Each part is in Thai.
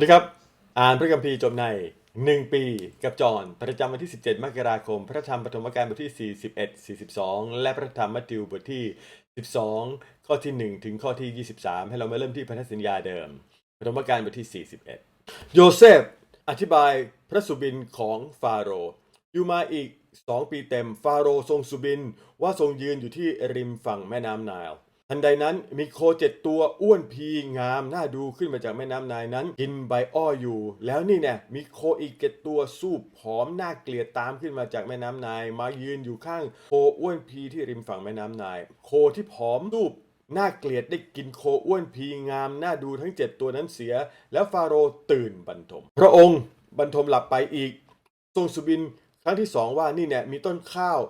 วัสดีครับ อ่านพระคัมภีร์จบใน 1 ปีกับจอนประจำวันที่ 17 มกราคม พระธรรมปฐมกาลบทที่ 41 42 และพระธรรมมัทธิวบทที่ 12 ข้อที่ 1 ถึงข้อที่ 23 ให้เรามาเริ่มที่พันธสัญญาเดิมปฐมกาลบทที่ 41 โยเซฟ อธิบายพระสุบินของฟาโรห์อยู่มาอีก 2 ปีเต็มฟาโรห์ทรงสุบินว่าทรงยืนอยู่ที่ริมฝั่งแม่น้ำไนล์ ทันใดนั้นมีโคเจ็ดตัวอ้วนพีงามน่าดูขึ้นมาจากแม่น้ำนายนั้น กินใบอ้ออยู่ แล้วนี่เนี่ยมีโคอีกเจ็ดตัวสูบผอมน่าเกลียดตามขึ้นมาจากแม่น้ำนาย มายืนอยู่ข้างโคอ้วนพีที่ริมฝั่งแม่น้ำนาย โคที่ผอมสูบน่าเกลียดได้กินโคอ้วนพีงามน่าดูทั้งเจ็ดตัวนั้นเสีย แล้วฟาโรตื่นบรรทม พระองค์บรรทมหลับไปอีก ทรงสุบินครั้งที่สองว่านี่เนี่ยมีต้นข้าว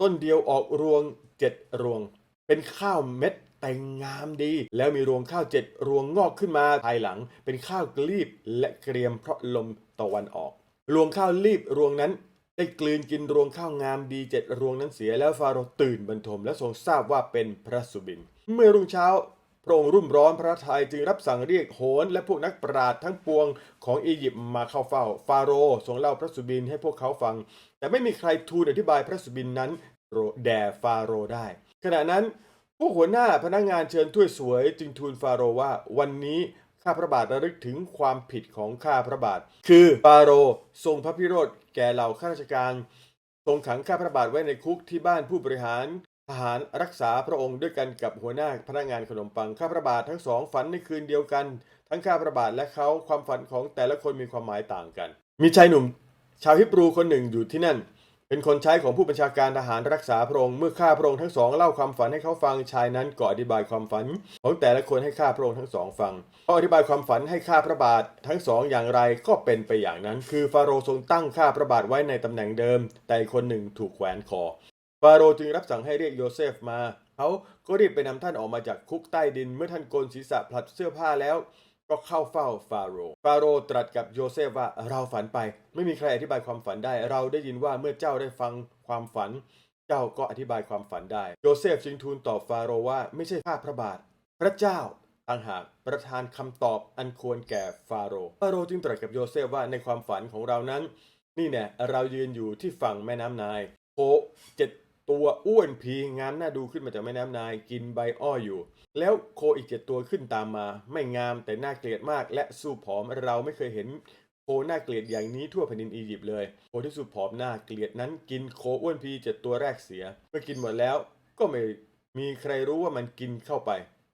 ต้นเดียวออกรวงเจ็ดรวง เป็นข้าวเม็ดแต่งงามดี แล้วมีรวงข้าวเจ็ดรวงงอกขึ้นมาภายหลัง เป็นข้าวกลีบและเกรียมเพราะลมตะวันออก รวงข้าวรีบรวงนั้นได้กลืนกินรวงข้าวงามดีเจ็ดรวงนั้นเสียแล้วฟาโรห์ตื่นบรรทมและทรงทราบว่าเป็นพระสุบิน เมื่อรุ่งเช้าพระองค์รุ่มร้อนพระทัยจึงรับสั่งเรียกโหนและพวกนักปราชญ์ทั้งปวงของอียิปต์มาเข้าเฝ้า ฟาโรห์ทรงเล่าพระสุบินให้พวกเขาฟัง แต่ไม่มีใครทูลอธิบายพระสุบินนั้น แด่ฟาโรได้ ขณะนั้นพวกหัวหน้าพนักงานเชิญถ้วยสวยจึงทูลฟาโรว่าวันนี้ข้าพระบาทระลึกถึงความผิดของข้าพระบาท คือฟาโรทรงพระพิโรธแก่เหล่าข้าราชการ ทรงขังข้าพระบาทไว้ในคุกที่บ้านผู้บริหารทหารรักษาพระองค์ด้วยกันกับหัวหน้าพนักงานขนมปังข้าพระบาททั้งสองฝันในคืนเดียวกัน ทั้งข้าพระบาทและเขาความฝันของแต่ละคนมีความหมายต่างกัน มีชายหนุ่ม ชาวฮิบรูคนหนึ่งอยู่ที่นั่น เป็นคนใช้ของผู้บัญชาการทหารรักษาพระองค์เมื่อข้าพระองค์ทั้งสองเล่าความฝันให้เขาฟังชายนั้นก็อธิบายความฝัน ของแต่ละคนให้ข้าพระองค์ทั้งสองฟังเขาอธิบายความฝันให้ข้าพระบาททั้งสองอย่างไรก็เป็นไปอย่างนั้น คือฟาโรห์ทรงตั้งข้าพระบาทไว้ในตำแหน่งเดิม แต่คนหนึ่งถูกแขวนคอฟาโรห์จึงรับสั่งให้เรียกโยเซฟมาเขาก็รีบไปนำท่านออกมาจากคุกใต้ดินเมื่อท่านโกนศีรษะผลัดเสื้อผ้าแล้ว ก็เข้าเฝ้าฟาโรห์ฟาโรห์ตรัสกับโยเซฟว่าเราฝันไป ไม่มีใครอธิบายความฝันได้ เราได้ยินว่าเมื่อเจ้าได้ฟังความฝัน เจ้าก็อธิบายความฝันได้ โยเซฟจึงทูลตอบฟาโรห์ว่าไม่ใช่ข้าพระบาท พระเจ้าต่างหากประทานคำตอบอันควรแก่ฟาโรห์ฟาโรห์จึงตรัสกับโยเซฟว่าในความฝันของเรานั้น นี่แน่เรายืนอยู่ที่ฝั่งแม่น้ำนายโคเจ็ด ตัวอ้วนพีงามน่าดูขึ้นมาจากแม่น้ำนายกินใบอ้ออยู่ แล้วโคอีกเจ็ดตัวขึ้นตามมา ไม่งามแต่น่าเกลียดมาก และสู้ผอมเราไม่เคยเห็นโคน่าเกลียดอย่างนี้ทั่วแผ่นดินอียิปต์เลยโคที่สู้ผอมน่าเกลียดนั้นกินโคอ้วนพีเจ็ดตัวแรกเสีย เมื่อกินหมดแล้วก็ไม่มีใครรู้ว่ามันกินเข้าไป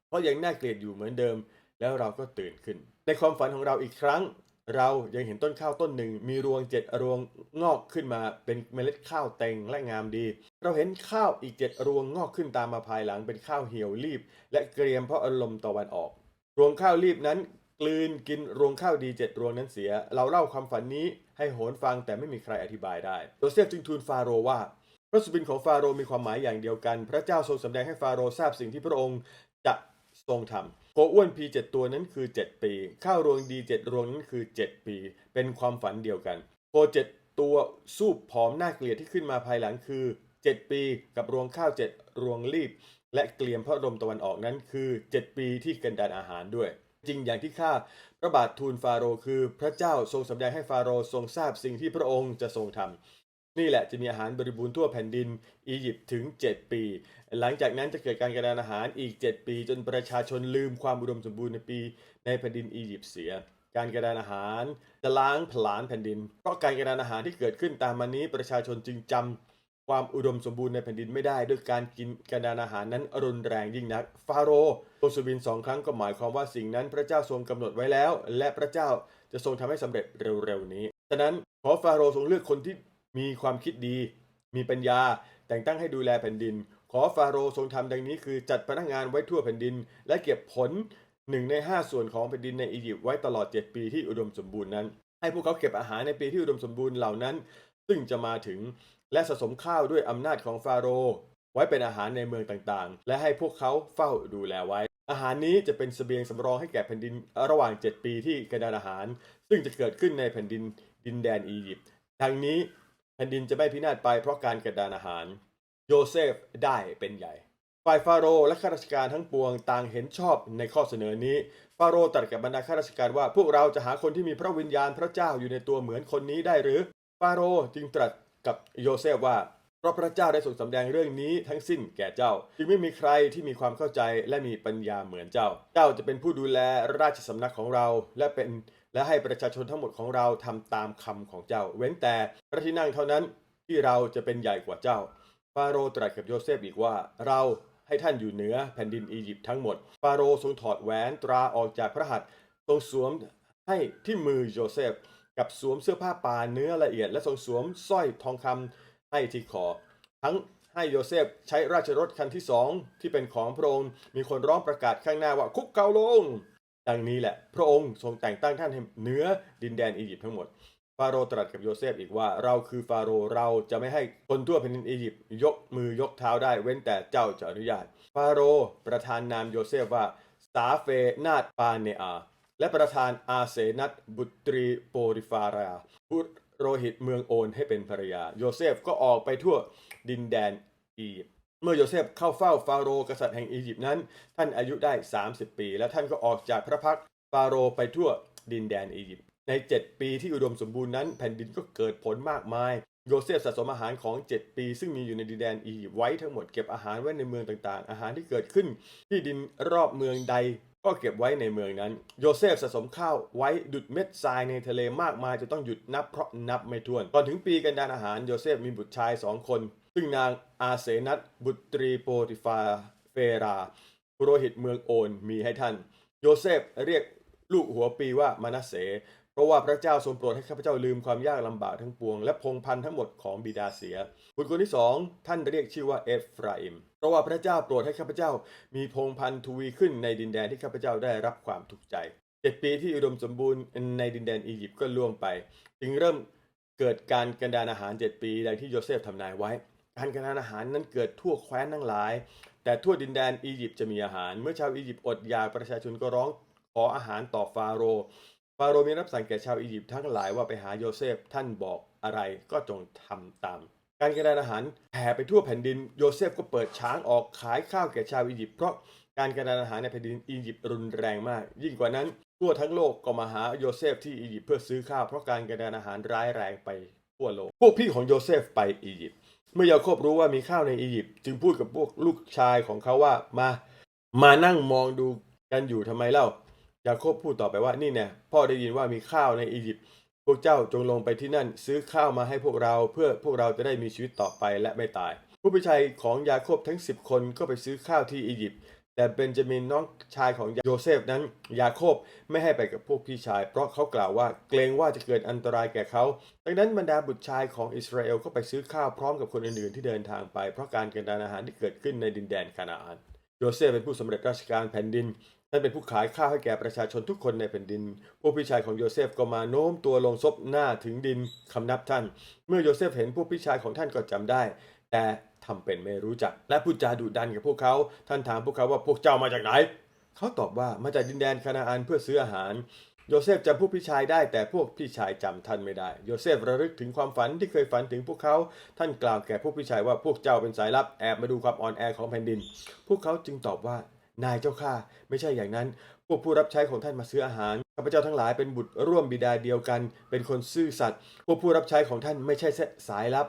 เพราะยังน่าเกลียดอยู่เหมือนเดิม แล้วเราก็ตื่นขึ้น ในความฝันของเราอีกครั้ง เรายังเห็นต้นข้าวต้นหนึ่ง มีรวงเจ็ดรวงงอกขึ้นมาเป็นเมล็ดข้าวเต็งและงามดี เราเห็นข้าวอีกเจ็ดรวงงอกขึ้นตามมาภายหลังเป็นข้าวเหี่ยวรีบ และเกรียมเพราะอารมณ์ตะวันออก รวงข้าวรีบนั้นกลืนกินรวงข้าวดีเจ็ดรวงนั้นเสีย เราเล่าความฝันนี้ให้โหนฟังแต่ไม่มีใครอธิบายได้โยเซฟจึงทูลฟาโรห์ว่า พระสุบินของฟาโรห์มีความหมายอย่างเดียวกัน พระเจ้าทรงสำแดงให้ฟาโรห์ทราบสิ่งที่พระองค์จะ ทรงทำโคอ้วนพีเจ็ดตัวนั้นคือ 7 ปี ข้าวรวงดีเจ็ดรวงนั้นคือ 7 ปี เป็นความฝันเดียวกัน โคเจ็ดตัวสูบผอมน่าเกลียดที่ขึ้นมาภายหลังคือ 7 ปี กับรวงข้าวเจ็ดรวงรีบ และเกลียมพระลมตะวันออกนั้นคือ 7 ปีที่กันดานอาหารด้วย จริงอย่างที่ข้าพระบาททูลฟาโรห์คือ พระเจ้าทรงสำแดงให้ฟาโรห์ทรงทราบสิ่งที่พระองค์จะทรงทำ นี่แหละจะมีอาหารบริบูรณ์ทั่วแผ่นดินอียิปต์ถึง 7 ปี หลังจากนั้นจะเกิดการกระดานอาหารอีก 7 ปี จนประชาชนลืมความอุดมสมบูรณ์ในปีในแผ่นดินอียิปต์เสีย การกระดานอาหารจะล้างผลาญแผ่นดิน เพราะการกระดานอาหารที่เกิดขึ้นตามมานี้ประชาชนจึงจำความอุดมสมบูรณ์ในแผ่นดินไม่ได้ ด้วยการกินกระดานอาหารนั้นรุนแรงยิ่งนัก ฟาโรห์ทรงสุบินสองครั้งก็หมายความว่าสิ่งนั้นพระเจ้าทรงกำหนดไว้แล้ว และพระเจ้าจะทรงทำให้สำเร็จเร็วๆนี้ฉะนั้นขอฟาโรห์ทรงเลือกคนที่ มีความคิดดี มีปัญญา แต่งตั้งให้ดูแลแผ่นดิน ขอฟาโรห์ทรงทำดังนี้คือจัดพนักงานไว้ทั่วแผ่นดิน และเก็บผลหนึ่งในห้าส่วนของแผ่นดินในอียิปต์ไว้ตลอด 7 ปีที่อุดมสมบูรณ์นั้น ให้พวกเขาเก็บอาหารในปีที่อุดมสมบูรณ์เหล่านั้น ซึ่งจะมาถึงและสะสมข้าวด้วยอำนาจของฟาโรห์ไว้เป็นอาหารในเมืองต่างๆ และให้พวกเขาเฝ้าดูแลไว้ อาหารนี้จะเป็นเสบียงสำรองให้แก่แผ่นดินระหว่าง 7 ปีที่กระดานอาหาร ซึ่งจะเกิดขึ้นในแผ่นดินดินแดนอียิปต์ทางนี้ แผ่นดินจะไม่พินาศไปเพราะการกระดานอาหาร โยเซฟได้เป็นใหญ่ ฝ่ายฟาโรห์และข้าราชการทั้งปวงต่างเห็นชอบในข้อเสนอนี้ ฟาโรห์ตรัสกับบรรดาข้าราชการว่า พวกเราจะหาคนที่มีพระวิญญาณพระเจ้าอยู่ในตัวเหมือนคนนี้ได้หรือ ฟาโรห์จึงตรัสกับโยเซฟว่าเพราะพระเจ้าได้ทรงสำแดงเรื่องนี้ทั้งสิ้นแก่เจ้า จึงไม่มีใครที่มีความเข้าใจและมีปัญญาเหมือนเจ้า เจ้าจะเป็นผู้ดูแลราชสำนักของเรา และเป็น และให้ประชาชนทั้งหมดของเราทำตามคำของเจ้า เว้นแต่พระที่นั่งเท่านั้นที่เราจะเป็นใหญ่กว่าเจ้าฟาโรห์ตรัสกับโยเซฟอีกว่า เราให้ท่านอยู่เหนือแผ่นดินอียิปต์ทั้งหมดฟาโรห์ทรงถอดแหวนตราออกจากพระหัตถ์ทรงสวมให้ที่มือโยเซฟ กับสวมเสื้อผ้าป่าเนื้อละเอียด และทรงสวมสร้อยทองคำให้ที่คอทั้งให้โยเซฟใช้ราชรถคันที่สองที่เป็นของพระองค์มีคนร้องประกาศข้างหน้าว่าคุกเกาลง ดังนี้แหละ พระองค์ทรงแต่งตั้งท่านให้เหนือดินแดนอียิปต์ทั้งหมด ฟาโรห์ตรัสกับโยเซฟอีกว่า เราคือฟาโรห์เราจะไม่ให้คนทั่วแผ่นดินอียิปต์ยกมือยกเท้าได้เว้นแต่เจ้าจะอนุญาต ฟาโรห์ประธานนามโยเซฟว่าสาเฟนาตปาเนอา และประธานอาเซนัตบุตรีโปริฟาราบุโรหิตเมืองโอนให้เป็นภรรยา โยเซฟก็ออกไปทั่วดินแดนอียิปต์ เมื่อโยเซฟเข้าเฝ้าฟาโรห์กษัตริย์แห่งอียิปต์นั้น ท่านอายุได้ 30 ปี และท่านก็ออกจากพระพักฟาโรห์ไปทั่วดินแดนอียิปต์ใน 7 ปีที่อุดมสมบูรณ์นั้น แผ่นดินก็เกิดผลมากมาย โยเซฟสะสมอาหารของ 7 ปี ซึ่งมีอยู่ในดินแดนอียิปต์ไว้ทั้งหมดเก็บอาหารไว้ในเมืองต่างๆ อาหารที่เกิดขึ้นที่ดินรอบเมืองใดก็เก็บไว้ในเมืองนั้น โยเซฟสะสมข้าวไว้ดุดเม็ดทรายในทะเลมากมายจะต้องหยุดนับเพราะนับไม่ถ้วนก่อนถึงปีกันดานอาหารโยเซฟมีบุตรชายสองคน ซึ่งนางอาเสนัตบุตรีโปติฟาเฟราปุโรหิตเมืองโอนมีให้ท่าน โยเซฟเรียกลูกหัวปีว่ามานาเส เพราะว่าพระเจ้าทรงโปรดให้ข้าพเจ้าลืมความยากลำบากทั้งปวง และพงพันธ์ทั้งหมดของบิดาเสีย บุตรคนที่สองท่านเรียกชื่อว่าเอฟราอิม เพราะว่าพระเจ้าโปรดให้ข้าพเจ้ามีพงพันธ์ทวีขึ้นในดินแดนที่ข้าพเจ้าได้รับความถูกใจเจ็ดปีที่อุดมสมบูรณ์ในดินแดนอียิปต์ก็ล่วงไป จึงเริ่มเกิดการกันดานอาหารเจ็ดปีดังที่โยเซฟทำนายไว้ การกันดานอาหารนั้นเกิดทั่วแคว้นทั้งหลาย แต่ทั่วดินแดนอียิปต์จะมีอาหาร เมื่อชาวอียิปต์อดอยากประชาชนก็ร้องขออาหารต่อฟาโรห์ฟาโรห์มีรับสั่งแก่ชาวอียิปต์ทั้งหลายว่าไปหาโยเซฟท่านบอกอะไรก็จงทำตาม การกระจายอาหารแผ่ไปทั่วแผ่นดินโยเซฟก็เปิดช้างออกขายข้าวแก่ชาวอียิปต์เพราะการกระจายอาหารในแผ่นดินอียิปต์รุนแรงมาก ยิ่งกว่านั้นทั่วทั้งโลกก็มาหาโยเซฟที่อียิปต์เพื่อซื้อข้าวเพราะการกระจายอาหารร้ายแรงไปทั่วโลกพวกพี่ของโยเซฟไปอียิปต์ เมื่อยาโคบรู้ว่ามีข้าวในอียิปต์จึงพูดกับพวกลูกชายของเขาว่ามามานั่งมองดูกันอยู่ทำไมเล่ายาโคบพูดต่อไปว่านี่เนี่ยพ่อได้ยินว่ามีข้าวในอียิปต์พวกเจ้าจงลงไปที่นั่น ซื้อข้าวมาให้พวกเราเพื่อพวกเราจะได้มีชีวิตต่อไปและไม่ตาย ผู้พิชัยของยาโคบทั้ง 10 คนก็ไปซื้อข้าวที่อียิปต์ แต่เบนจามินน้องชายของโยเซฟนั้นยาโคบไม่ให้ไปกับพวกพี่ชาย เพราะเขากล่าวว่าเกรงว่าจะเกิดอันตรายแก่เขาดังนั้นบรรดาบุตรชายของอิสราเอลก็ไปซื้อข้าวพร้อมกับคนอื่นๆที่เดินทางไป เพราะการกันดานอาหารที่เกิดขึ้นในดินแดนคานาอันโยเซฟเป็นผู้สำเร็จราชการแผ่นดินท่านเป็นผู้ขายข้าวให้แก่ประชาชนทุกคนในแผ่นดิน พวกพี่ชายของโยเซฟก็มาโน้มตัวลงซบหน้าถึงดินคำนับท่าน เมื่อโยเซฟเห็นพวกพี่ชายของท่านก็จำได้ แต่ ทำเป็นไม่รู้จัก และพูดจาดุดันกับพวกเขา ท่านถามพวกเขาว่าพวกเจ้ามาจากไหน เขาตอบว่ามาจากดินแดนคานาอันเพื่อซื้ออาหาร โยเซฟจำพวกพี่ชายได้แต่พวกพี่ชายจำท่านไม่ได้ โยเซฟระลึกถึงความฝันที่เคยฝันถึงพวกเขา ท่านกล่าวแก่พวกพี่ชายว่าพวกเจ้าเป็นสายลับแอบมาดูความอ่อนแอของแผ่นดิน พวกเขาจึงตอบว่านายเจ้าข้าไม่ใช่อย่างนั้น พวกผู้รับใช้ของท่านมาซื้ออาหารข้าพเจ้าทั้งหลายเป็นบุตรร่วมบิดาเดียวกัน เป็นคนซื่อสัตย์พวกผู้รับใช้ของท่านไม่ใช่สายลับ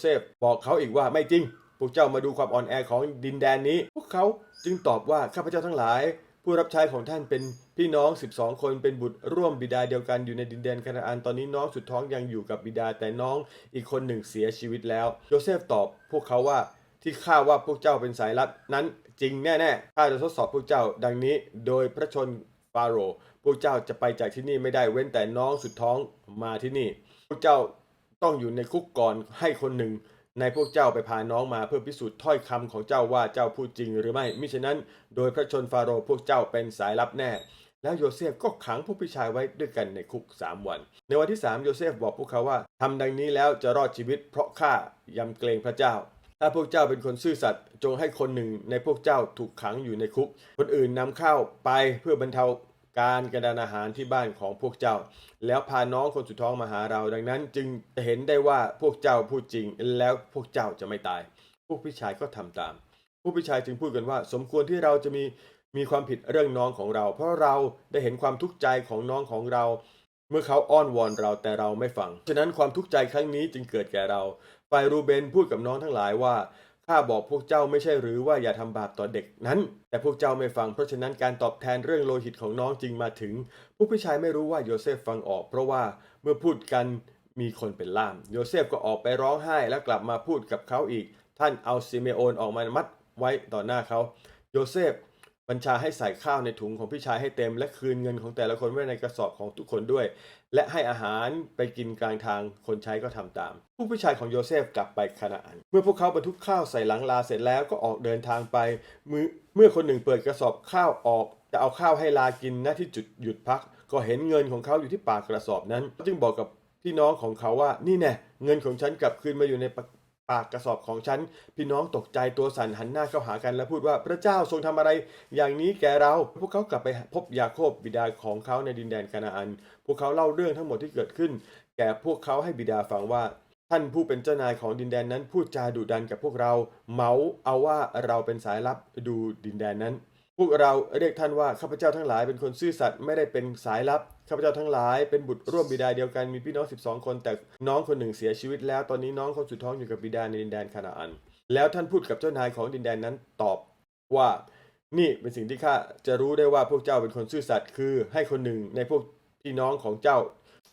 เซฟบอกเขาอีกว่าไม่จริง พวกเจ้ามาดูความอ่อนแอของดินแดนนี้ พวกเขาจึงตอบว่าข้าพเจ้าทั้งหลาย ผู้รับใช้ของท่านเป็นพี่น้อง 12 คนเป็นบุตรร่วมบิดาเดียวกันอยู่ในดินแดนคานาอันตอนนี้น้องสุดท้องยังอยู่กับบิดาแต่น้องอีกคนหนึ่งเสียชีวิตแล้วโยเซฟตอบพวกเขาว่าที่ข้าว่าพวกเจ้าเป็นสายลับนั้นจริงแน่ๆข้าจะทดสอบพวกเจ้าดังนี้ โดยพระชนฟาโรห์พวกเจ้าจะไปจากที่นี่ไม่ได้เว้นแต่น้องสุดท้องมาที่นี่ พวกเจ้า ต้องอยู่ในคุกก่อนให้คนหนึ่งในพวกเจ้าไปพาน้องมาเพื่อพิสูจน์ถ้อยคำของเจ้าว่าเจ้าพูดจริงหรือไม่ มิฉะนั้น โดยพระชนฟาโรห์พวกเจ้าเป็นสายลับแน่ แล้วโยเซฟก็ขังผู้พิชายไว้ด้วยกันในคุกสามวัน ในวันที่สามโยเซฟบอกพวกเขาว่าทำดังนี้แล้วจะรอดชีวิต เพราะข้ายำเกรงพระเจ้า ถ้าพวกเจ้าเป็นคนซื่อสัตย์จงให้คนหนึ่งในพวกเจ้าถูกขังอยู่ในคุก คนอื่นนำข้าวไปเพื่อบรรเทา การกระดานอาหารที่บ้านของพวกเจ้า แล้วพาน้องคนสุดท้องมาหาเรา ดังนั้นจึงจะเห็นได้ว่าพวกเจ้าพูดจริง แล้วพวกเจ้าจะไม่ตาย พวกพี่ชายก็ทำตามผู้พิชายจึงพูดกันว่า สมควรที่เราจะมีมีความผิดเรื่องน้องของเรา เพราะเราได้เห็นความทุกข์ใจของน้องของเรา เมื่อเขาอ้อนวอนเราแต่เราไม่ฟัง ฉะนั้นความทุกข์ใจครั้งนี้จึงเกิดแก่เรา ฝ่ายรูเบนพูดกับน้องทั้งหลายว่า ข้าบอกพวกเจ้าไม่ใช่หรือว่าอย่าทำบาปต่อเด็กนั้น แต่พวกเจ้าไม่ฟังเพราะฉะนั้นการตอบแทนเรื่องโลหิตของน้องจึงมาถึงผู้พิชายไม่รู้ว่าโยเซฟฟังออก เพราะว่าเมื่อพูดกันมีคนเป็นล่าม โยเซฟก็ออกไปร้องไห้แล้วกลับมาพูดกับเขาอีก ท่านเอาซิเมโอนออกมามัดไว้ต่อหน้าเขา โยเซฟ บัญชาให้ใส่ข้าวในถุงของพี่ชายให้เต็ม และคืนเงินของแต่ละคนไว้ในกระสอบของทุกคนด้วย และให้อาหารไปกินกลางทางคนใช้ก็ทำตาม ผู้พี่ชายของโยเซฟกลับไปคานาอัน เมื่อพวกเขาบรรทุกข้าวใส่หลังลาเสร็จแล้วก็ออกเดินทางไปเมื่อเมื่อคนหนึ่งเปิดกระสอบข้าวออกจะเอาข้าวให้ลากินณที่จุดหยุดพัก ก็เห็นเงินของเขาอยู่ที่ปากกระสอบนั้น จึงบอกกับพี่น้องของเขาว่านี่แน่เงินของฉันกลับคืนมาอยู่ใน ปากกระสอบของฉัน พี่น้องตกใจตัวสั่นหันหน้าเข้าหากันและพูดว่าพระเจ้าทรงทำอะไร อย่างนี้แก่เรา พวกเขากลับไปพบยาโคบบิดาของเขาในดินแดนคานาอัน พวกเขาเล่าเรื่องทั้งหมดที่เกิดขึ้น แก่พวกเขาให้บิดาฟังว่า ท่านผู้เป็นเจ้านายของดินแดนนั้นพูดจาดุดันกับพวกเรา เมาเอาว่าเราเป็นสายลับดูดินแดนนั้น พวกเราเรียกท่านว่าข้าพเจ้าทั้งหลายเป็นคนซื่อสัตย์ไม่ได้เป็นสายลับข้าพเจ้าทั้งหลายเป็นบุตรร่วมบิดาเดียวกันมีพี่น้อง 12 คน แต่น้องคนหนึ่งเสียชีวิตแล้วตอนนี้น้องคนสุดท้องอยู่กับบิดาในดินแดนคานาอัน แล้วท่านพูดกับเจ้านายของดินแดนนั้นตอบว่านี่เป็นสิ่งที่ข้าจะรู้ได้ว่าพวกเจ้าเป็นคนซื่อสัตย์คือให้คนหนึ่งในพวกพี่น้องของเจ้า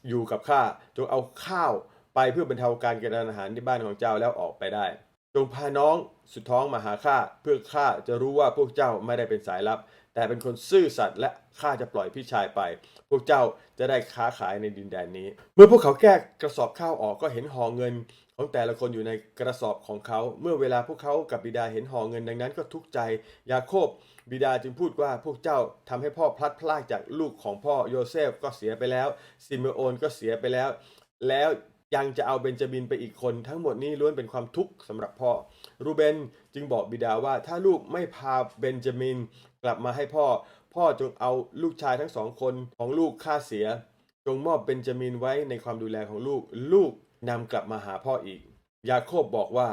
อยู่กับข้าจงเอาข้าวไปเพื่อบรรเทาการกินอาหารที่บ้านของเจ้าแล้วออกไปได้ จงพาน้องสุดท้องมาหาข้าเพื่อข้าจะรู้ว่าพวกเจ้าไม่ได้เป็นสายลับ แต่เป็นคนซื่อสัตย์และข้าจะปล่อยพี่ชายไป พวกเจ้าจะได้ค้าขายในดินแดนนี้ เมื่อพวกเขาแก้กระสอบข้าวออกก็เห็นห่อเงิน ของแต่ละคนอยู่ในกระสอบของเขา เมื่อเวลาพวกเขากับบิดาเห็นห่อเงินดังนั้นก็ทุกข์ใจ ยาโคบบิดาจึงพูดว่าพวกเจ้าทำให้พ่อพลัดพรากจากลูกของพ่อโยเซฟก็เสียไปแล้วซิเมโอนก็เสียไปแล้ว แล้ว ยังจะเอาเบนจามินไปอีกคนทั้งหมดนี้ล้วนเป็นความทุกข์สำหรับพ่อ รูเบนจึงบอกบิดาว่าถ้าลูกไม่พาเบนจามินกลับมาให้พ่อ พ่อจงเอาลูกชายทั้งสองคนของลูกฆ่าเสีย จงมอบเบนจามินไว้ในความดูแลของลูก ลูกนำกลับมาหาพ่ออีก ยาโคบบอกว่า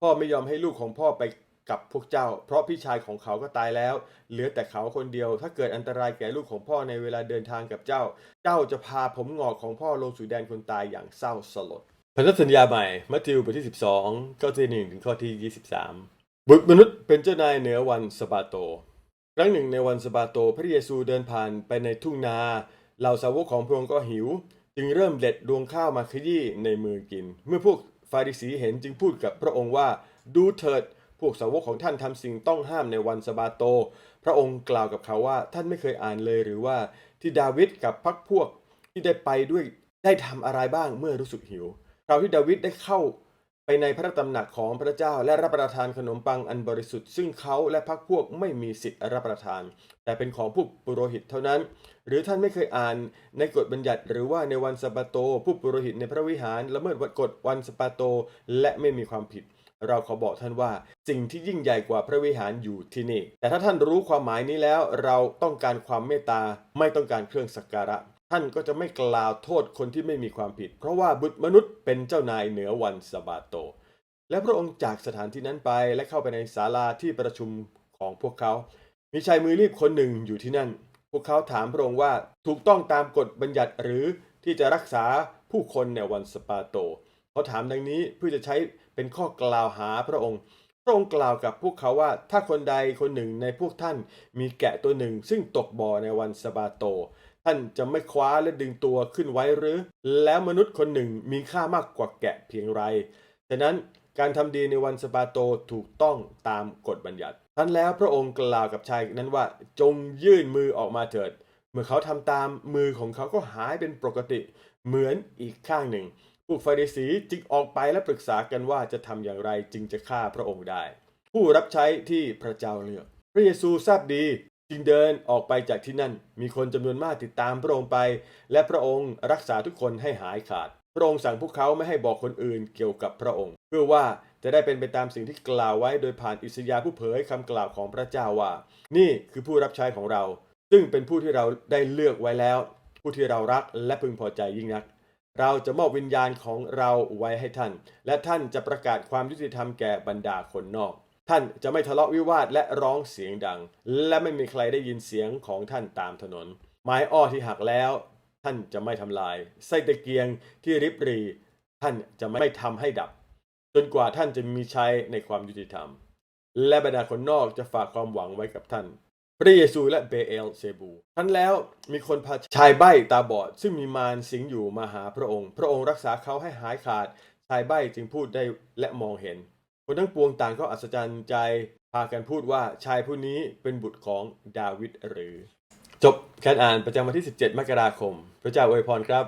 พ่อไม่ยอมให้ลูกของพ่อไป กับพวกเจ้า เพราะพี่ชายของเขาก็ตายแล้ว เหลือแต่เขาคนเดียว ถ้าเกิดอันตรายแก่ลูกของพ่อในเวลาเดินทางกับเจ้า เจ้าจะพาผมงอกของพ่อลงสู่แดนคนตายอย่างเศร้าสลดพันธสัญญาใหม่มัทธิวบทที่ 12ข้อที่1ถึงข้อที่ 23 บุตรมนุษย์เป็นเจ้านายเหนือวันสบาโต ครั้งหนึ่งในวันสบาโตพระเยซูเดินผ่านไปในทุ่งนาเหล่าสาวกของพระองค์ก็หิว จึงเริ่มเด็ดดวงข้าวมาขยี้ในมือกิน เมื่อพวกฟาริสีเห็นจึงพูดกับพระองค์ว่าดูเถิด วกสาวกของท่านทำสิ่งต้องห้ามในวันสบาโต พระองค์กล่าวกับเขาว่าท่านไม่เคยอ่านเลยหรือว่าที่ดาวิดกับพรรคพวกที่ได้ไปด้วยได้ทำอะไรบ้างเมื่อรู้สึกหิวคราวที่ดาวิดได้เข้าไปในพระตำหนักของพระเจ้าและรับประทานขนมปังอันบริสุทธิ์ซึ่งเขาและพรรคพวกไม่มีสิทธิ์รับประทาน แต่เป็นของผู้ปุโรหิตเท่านั้น หรือท่านไม่เคยอ่านในกฎบัญญัติ หรือว่าในวันสะบาโต ผู้ปุโรหิตในพระวิหารละเมิดกฎวันสะบาโต และไม่มีความผิด เราขอบอกท่านว่า สิ่งที่ยิ่งใหญ่กว่าพระวิหารอยู่ที่นี่ แต่ถ้าท่านรู้ความหมายนี้แล้ว เราต้องการความเมตตาไม่ต้องการเครื่องสักการะ ท่านก็จะไม่กล่าวโทษคนที่ไม่มีความผิด เพราะว่าบุตรมนุษย์เป็นเจ้านายเหนือวันสบาโต และพระองค์จากสถานที่นั้นไปและเข้าไปในศาลาที่ประชุมของพวกเขา มีชายมือรีบคนหนึ่งอยู่ที่นั่น พวกเขาถามพระองค์ว่าถูกต้องตามกฎบัญญัติหรือที่จะรักษาผู้คนในวันสะบาโต เขาถามดังนี้เพื่อจะใช้ เป็นข้อกล่าวหาพระองค์ พระองค์กล่าวกับพวกเขาว่าถ้าคนใดคนหนึ่งในพวกท่านมีแกะตัวหนึ่ง ซึ่งตกบ่อในวันสบาโต ท่านจะไม่คว้าและดึงตัวขึ้นไว้หรือ แล้วมนุษย์คนหนึ่งมีค่ามากกว่าแกะเพียงไรฉะนั้นการทำดีในวันสบาโตถูกต้องตามกฎบัญญัติท่านแล้วพระองค์กล่าวกับชายนั้นว่าจงยื่นมือออกมาเถิด เมื่อเขาทำตามมือของเขาก็หายเป็นปกติ เหมือนอีกข้างหนึ่ง พวกฟาริสีจึงออกไปและปรึกษากันว่าจะทำอย่างไรจึงจะฆ่าพระองค์ได้ ผู้รับใช้ที่พระเจ้าเลือก พระเยซูทราบดีจึงเดินออกไปจากที่นั่น มีคนจำนวนมากติดตามพระองค์ไป และพระองค์รักษาทุกคนให้หายขาด พระองค์สั่งพวกเขาไม่ให้บอกคนอื่นเกี่ยวกับพระองค์ เพื่อว่าจะได้เป็นไปตามสิ่งที่กล่าวไว้โดยผ่านอิสยาห์ผู้เผยคำกล่าวของพระเจ้าว่า นี่คือผู้รับใช้ของเรา ซึ่งเป็นผู้ที่เราได้เลือกไว้แล้ว ผู้ที่เรารักและพึงพอใจยิ่งนัก เราจะมอบวิญญาณของเราไว้ให้ท่าน และท่านจะประกาศความยุติธรรมแก่บรรดาคนนอก ท่านจะไม่ทะเลาะวิวาทและร้องเสียงดัง และไม่มีใครได้ยินเสียงของท่านตามถนน ไม้อ้อที่หักแล้ว ท่านจะไม่ทำลาย ไส้ตะเกียงที่ริบหรี ท่านจะไม่ทำให้ดับ จนกว่าท่านจะมีใชัยในความยุติธรรม และบรรดาคนนอกจะฝากความหวังไว้กับท่าน พระเยซูและเบเอลเซบูท่านแล้วมีคนพาชายใบ้ตาบอด ซึ่งมีมารสิงอยู่มาหาพระองค์ พระองค์รักษาเขาให้หายขาด ชายใบ้จึงพูดได้และมองเห็น คนทั้งปวงต่างก็อัศจรรย์ใจพากันพูดว่าชายผู้นี้เป็นบุตรของดาวิดหรือ จบการอ่านประจำวันที่ 17 มกราคม พระเจ้าอวยพรครับ